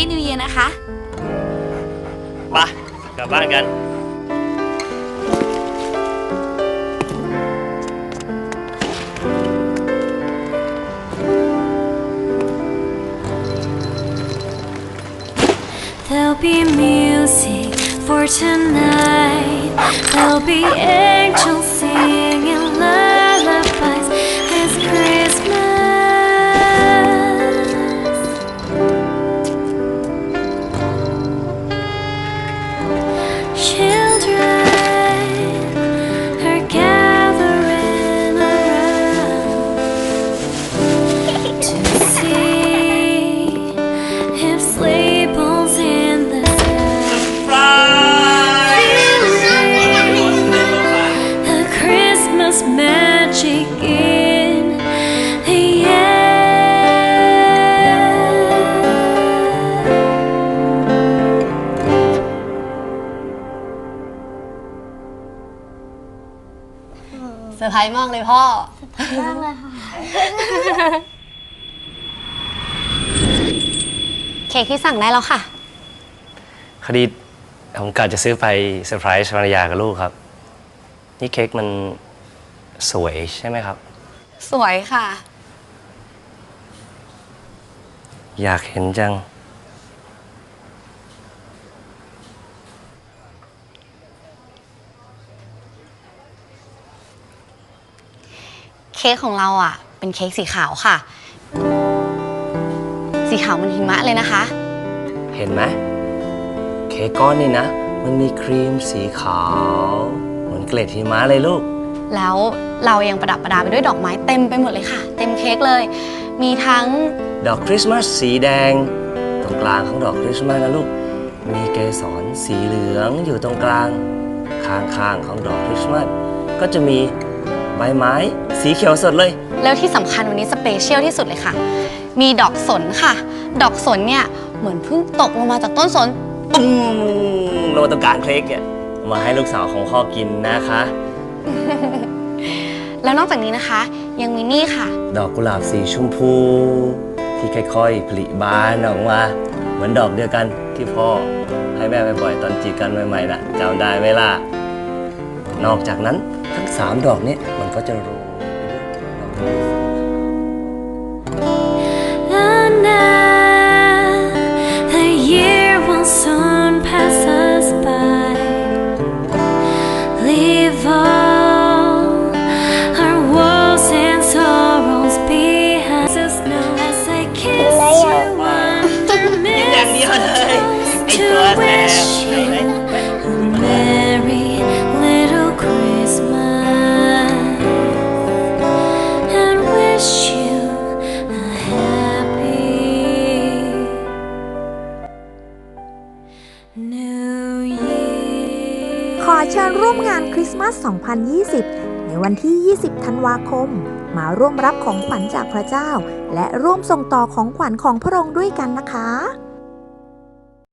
ปี้นิวเยียนะคะ ไปกลับบ้านกัน There'll be music for tonight. There'll be angels singing lullabies. 去 ซอร์ไพรส์มากเลยพ่อ มากเลยค่ะ เค้กที่สั่งได้แล้วค่ะ คดีผมกะจะซื้อไปเซอร์ไพรส์ภรรยากับลูกครับ นี่เค้กมันสวยใช่ไหมครับ สวยค่ะ อยากเห็นจัง เค้กของเราอะ เป็นเค้กสีขาวค่ะ สีขาวเหมันหิมะเลยนะคะ เห็นไหมเค้กก้อนนี่นะ มันมีครีมสีขาว เหมือนเกล็ดหิมะเลยลูก แล้วเรายังประดับประดาไปด้วยดอกไม้เต็มไปหมดเลยค่ะ เต็มเค้กเลย มีทั้งดอกคริสต์มาสสีแดง ตรงกลางของดอกคริสต์มาสนะลูก มีเกสรสีเหลืองอยู่ตรงกลาง ข้างๆของดอกคริสต์มาสก็จะมี ใบไม้ สีเขียวสดเลย แล้วที่สำคัญวันนี้สเปเชียลที่สุดเลยค่ะ มีดอกสนค่ะ ดอกสนเนี่ยเหมือนเพิ่งตกลงมาจากต้นสนตุ้มโรยตรงกลางเค้กเนี่ยเอามาให้ลูกสาวของพ่อกินนะคะ แล้วนอกจากนี้นะคะ ยังมีนี่ค่ะ ดอกกุหลาบสีชมพู ที่ค่อยๆผลิบานออกมา เหมือนดอกเดียวกันที่พ่อให้แม่ไปบ่อยๆตอนจีบกันใหม่ๆนะจำได้ไหมล่ะ นอกจากนั้นทั้งสามดอกนี้มันก็จะโรยไปด้วยดอกไม้ And now the year will soon pass us by. Leave all our woes and sorrows behind us now as I kiss you under อย่างเดียวเลยไอ้ mistletoe ตัว to แส wish บ ขอเชิญร่วมงานคริสต์มาส 2020 ในวันที่ 20 ธันวาคม มาร่วมรับของขวัญจากพระเจ้า และร่วมส่งต่อของขวัญของพระองค์ด้วยกันนะคะ